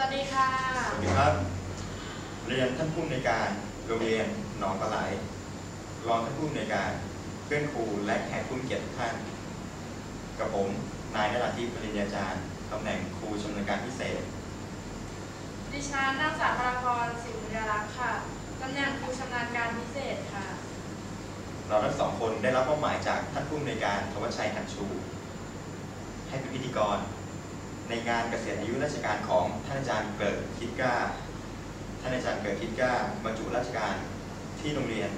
วัสดีค่ะ สวัสดีครับ เรียนท่านผู้อำนวยการโรงเรียนหนองปลาไหล รองท่านผู้อำนวยการเพื่อนครูและแขกผู้มีเกียรติทุกท่าน กับผมนายนราธิปปริญญาจารย์ตำแหน่งครูชำนาญการพิเศษ ดิฉันนางสาวพราพรสิงห์บุญรักษ์ค่ะ ตำแหน่งครูชำนาญการพิเศษค่ะ เราทั้งสองคนได้รับมอบหมายจากท่านผู้อำนวยการทวชชัยหันชู ให้เป็นพิธีกร ในงานเกษียณอายุราชการของท่านอาจารย์เกิดคิดก้า ท่านอาจารย์เกิดคิดก้าบรรจุราชการที่โรงเรียน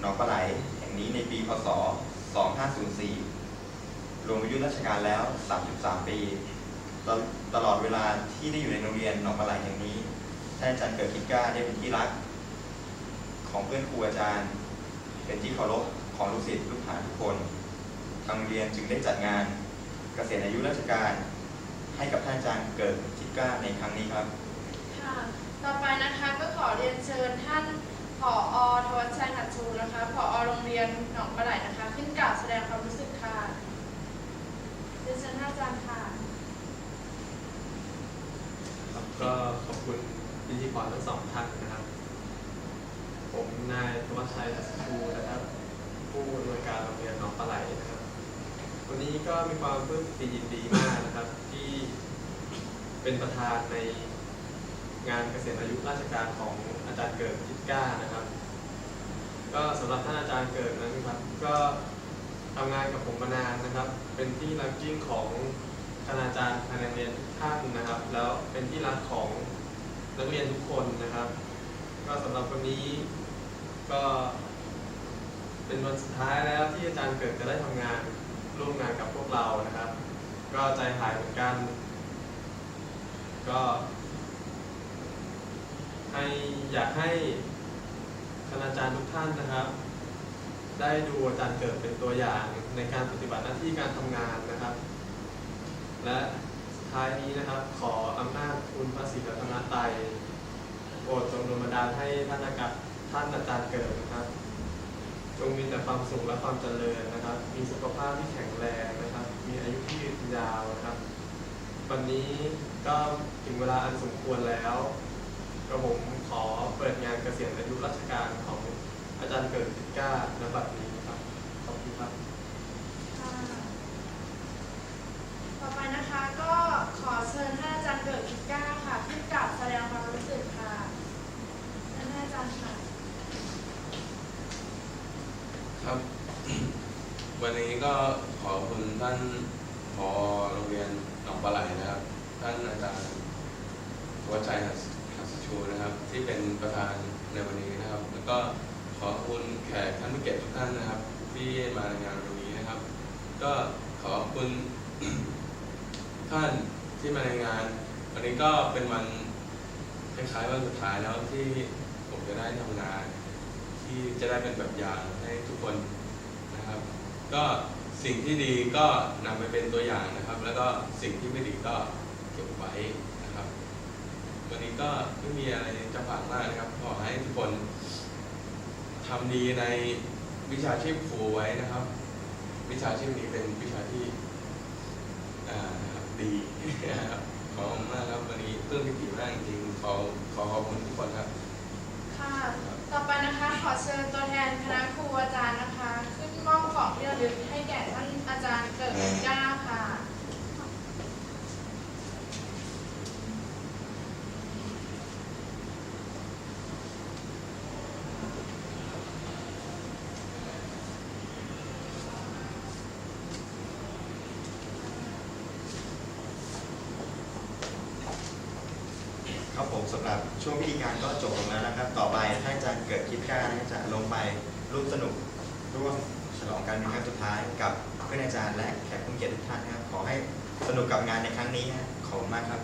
หนองปลาไหลแห่งนี้ในปี พศ 2504 รวมอายุราชการแล้ว 33 ปีตลตลอดเวลาที่ได้อยู่ในโรงเรียนหนองปลาไหลแห่งนี้ ท่านอาจารย์เกิดคิดก้าได้เป็นที่รัก ของเพื่อนครูอาจารย์ เป็นที่เคารพของลูกศิษย์ลูกหาทุกคน ทางเรียนจึงได้จัดงานเกษียณอายุราชการ ให้กับท่านอาจารย์เกิดคิดกล้าในครั้งนี้ครับ ค่ะ ต่อไปนะคะก็ขอเรียนเชิญท่านผอทวัชชัยหัดชูนะคะผอโรงเรียนหนองปลาไหลนะคะ ขึ้นกล่าวแสดงความรู้สึกค่ะเรียนเชิญท่านอาจารย์ค่ะ ครับก็ขอบคุณพิธีกรทั้งสองท่านนะครับ ผมนายธวัชชัยอัศชูนะครับ ผู้อำนวยการโรงเรียนหนองปลาไหลนะครับวั นี้ก็มีความปลื้มปิติยินดีมากนะครับ ที่เป็นประธานในงานเกษียณอายุราชการของอาจารย์เกิดคิดกล้านะครับ ก็สำหรับท่านอาจารย์เกิดนะครับ ก็ทำงานกับผมมานานนะครับ เป็นที่รักยิ่งของคณาจารย์ภายในโรงเรียนทุกท่านนะครับ แล้วเป็นที่รักของนักเรียนทุกคนนะครับ ก็สำหรับวันนี้ก็เป็นวันสุดท้ายแล้วที่อาจารย์เกิดจะได้ทำงาน ร่วมงานกับพวกเรานะครับ ก็ใจหายเหมือนกัน ก็ให้อยากให้คณาจารย์ทุกท่านนะครับ ได้ดูอาจารย์เกิดเป็นตัวอย่างในการปฏิบัติหน้าที่การทำงานนะครับ และท้ายนี้นะครับ ขออำนาจคุณพระศรีรัตนตรัยโปรดจงดลบันดาลให้ท่านอากาศท่านอาจารย์เกิดนะครับ งมีแต่ความสุขและความเจริญนะครับ มีสุขภาพที่แข็งแรงนะครับ มีอายุที่ยืนยาวนะครับ วันนี้ก็ถึงเวลาอันสมควรแล้วกระผมขอเปิดงานเกษียณอายุราชการของอาจารย์เกิดติก้าณบัดนี้ครับ ขอบคุณครับ ค่ะต่อไปนะคะก็ขอเชิญท่านอาจารย์เกิดคิดกล้าค่ะ ขึ้นกล่าวแสดงความรู้สึกค่ะท่านอาจารย์ค่ะ ครับ วันนี้ก็ขอบคุณท่านผอโรงเรียนหนองปลาไหลนะครับ ท่านอาจารย์วัชชัยหัสชูนะครับ ที่เป็นประธานในวันนี้นะครับ แล้วก็ขอบคุณแขกท่านผู้เกียรติทุกท่านนะครับ ที่มาในงานวันนี้นะครับ ก็ขอบคุณท่านที่มาในงาน วันนี้ก็เป็นวันคล้ายๆวันสุดท้ายแล้วที่ผมจะได้ทำงาน ที่จะได้เป็นแบบอย่างให้ทุกคนนะครับ ก็สิ่งที่ดีก็นำไปเป็นตัวอย่างนะครับ แล้วก็สิ่งที่ไม่ดีก็เก็บไว้นะครับ วันนี้ก็ไม่มีอะไรจะฝากมากนะครับ ขอให้ทุกคนทำดีในวิชาชีพครูไว้นะครับ วิชาชีพนี้เป็นวิชาที่อ่านะครับดี นะครับขอบคุณมากครับวันนี้เพื่อนพิธีมากจริงๆขอขอขอบคุณทุกคนครับ ค่ะ ต่อไปนะคะ ขอเชิญตัวแทนคณะครูอาจารย์นะคะ ขึ้นมอบของที่ระลึกให้แก่ท่านอาจารย์เกิดเกล้า ครับผมสำหรับช่วงพิธีการก็จบลงแล้วนะครับ ต่อไปท่านอาจารย์เกิดคิดกล้านะครับจะลงไปร่วมสนุกร่วมฉลองการเป็นครั้งสุดท้ายกับเพื่อนอาจารย์และแขกผู้เกียรติทุกท่านนะครับขอให้สนุกกับงานในครั้งนี้นะขอบคุณมากครับ